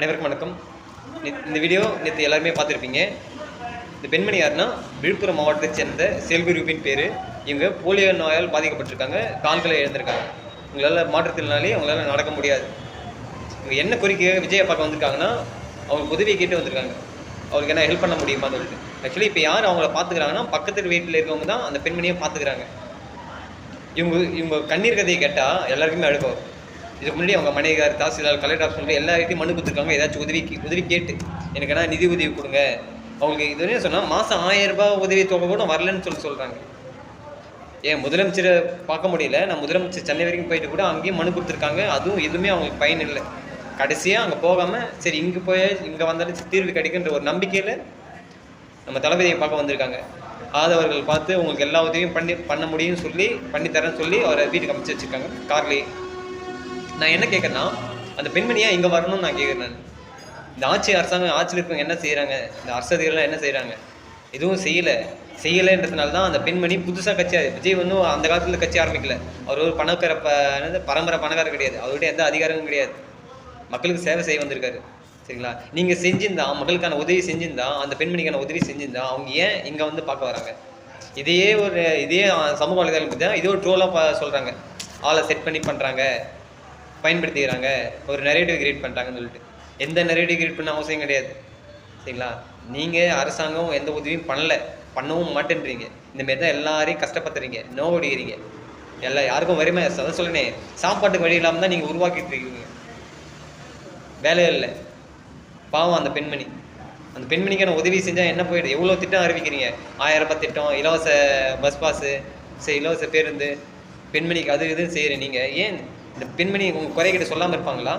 அனைவருக்கும் வணக்கம். இந்த வீடியோ நேற்று எல்லாருமே பார்த்துருப்பீங்க. இந்த பெண்மணி யாருன்னா விழுப்புரம் மாவட்டத்தை சேர்ந்த செல்வி ரூபின் பேர். இவங்க போலியோ நோயால் பாதிக்கப்பட்டிருக்காங்க. கால்களை இழந்திருக்காங்க. உங்களால் மாற்றுத்திறனாலே அவங்களால நடக்க முடியாது. இவங்க என்ன கோரிக்கையாக விஜயை பார்க்க வந்திருக்காங்கன்னா அவங்க உதவியை கேட்டு வந்திருக்காங்க. அவருக்கு என்ன ஹெல்ப் பண்ண முடியுமா சொல்லிட்டு ஆக்சுவலி இப்போ யார் அவங்கள பார்த்துக்கிறாங்கன்னா பக்கத்து வீட்டில் இருக்கவங்க தான் அந்த பெண்மணியை பார்த்துக்கிறாங்க. இவங்க இவங்க கண்ணீர் கதையை கேட்டால் எல்லாருக்குமே அழுக்கும் இதுக்கு முன்னாடி அவங்க மனைவியார் தாசில்தார் கலெக்டர் ஆஃபீஸ் எல்லா இடத்தையும் மனு கொடுத்துருக்காங்க. ஏதாச்சும் உதவி உதவி கேட்டு எனக்கு என்ன நிதி உதவி கொடுங்க. அவங்களுக்கு இது வரையும் சொன்னால் மாதம் ஆயிரம் ரூபாய் உதவி தொகை கூட வரலன்னு சொல்லி சொல்கிறாங்க ஏன் முதலமைச்சரை பார்க்க முடியல. நான் முதலமைச்சர் சென்னை வரைக்கும் போயிட்டு கூட அங்கேயும் மனு கொடுத்துருக்காங்க. அதுவும் எதுவுமே அவங்களுக்கு பயன் இல்லை. கடைசியாக அங்கே போகாமல் சரி இங்கே போய் இங்கே வந்தாலும் தீர்வு கிடைக்குன்ற ஒரு நம்பிக்கையில் நம்ம தளபதியை பார்க்க வந்திருக்காங்க. ஆதவர்கள் பார்த்து உங்களுக்கு எல்லா உதவியும் பண்ணி பண்ண முடியும்னு சொல்லி பண்ணித்தரேன்னு சொல்லி அவரை வீட்டுக்கு அமைச்சு வச்சுருக்காங்க. கார்லேயே நான் என்ன கேட்குறேன்னா அந்த பெண்மணியாக இங்கே வரணும்னு நான் கேட்குறேன் நான். இந்த ஆட்சி அரசாங்கம் ஆட்சியில் இருக்கவங்க என்ன செய்கிறாங்க இந்த அரசதிகள்லாம் என்ன செய்கிறாங்க எதுவும் செய்யலை. செய்யலைன்றதுனால தான் அந்த பெண்மணி புதுசாக கட்சி விஜய் வந்து அந்த காலத்தில் கட்சி ஆரம்பிக்கல. அவர் ஒரு பணக்கார ப என்னது பரம்பரை பணக்காரர் கிடையாது. அவருடைய எந்த அதிகாரமும் கிடையாது. மக்களுக்கு சேவை செய்ய வந்திருக்காரு. சரிங்களா? நீங்கள் செஞ்சிருந்தா மக்களுக்கான உதவி செஞ்சிருந்தா அந்த பெண்மணிக்கான உதவி செஞ்சிருந்தா அவங்க ஏன் இங்கே வந்து பார்க்க வராங்க? இதையே ஒரு இதே சமூக வலைதளம் பற்றி இதே ஒரு ட்ரோலாக சொல்கிறாங்க ஆளை செட் பண்ணி பண்ணுறாங்க பயன்படுத்திக்கிறாங்க. ஒரு நெரேட்டிவ் கிரியேட் பண்ணுறாங்கன்னு சொல்லிட்டு. எந்த நெரேட்டிவ் கிரியேட் பண்ண அவசியம் கிடையாது. சரிங்களா? நீங்கள் அரசாங்கம் எந்த உதவியும் பண்ணல. பண்ணவும் மாட்டேன்றீங்க. இந்த மாரி தான் எல்லாரையும் கஷ்டப்படுத்துறீங்க. நோவடிக்கிறீங்க எல்லா யாருக்கும் வறுமை அதான் சொல்லணே சாப்பாட்டுக்கு வழி இல்லாமல் தான் நீங்கள் உருவாக்கிட்டு இருக்கீங்க. வேலையே இல்லை. பாவம் அந்த பெண்மணி. அந்த பெண்மணிக்கான உதவி செஞ்சால் என்ன போயிடுது? எவ்வளோ திட்டம் அறிவிக்கிறீங்க? ஆயிரம் ரூபாய் திட்டம் இலவச பஸ் பாஸு சரி இலவச பேருந்து. பெண்மணிக்கு அது இதுன்னு செய்கிறேன் நீங்கள் ஏன் இந்த பெண்மணி உங்கள் குறைகிட்ட சொல்லாமல் இருப்பாங்களா?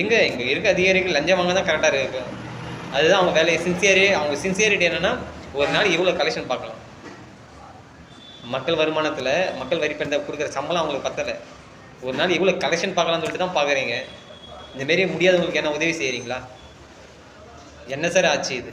எங்கே? இங்கே இருக்க அதிகாரிகள் லஞ்சம் வாங்க தான் கரெக்டாக இருக்கு. அதுதான் அவங்க வேலையை சின்சியரி அவங்க சின்சியரிட்டி என்னென்னா ஒரு நாள் எவ்வளோ கலெக்ஷன் பார்க்கலாம். மக்கள் வருமானத்தில் மக்கள் வரி பண்ண கொடுக்குற சம்பளம் அவங்களுக்கு பத்தலை. ஒரு நாள் இவ்வளோ கலெக்ஷன் பார்க்கலாம்னு சொல்லிட்டு தான் பார்க்குறீங்க. இந்தமாரி முடியாதவங்களுக்கு என்ன உதவி செய்கிறீங்களா என்ன சார் ஆச்சு இது?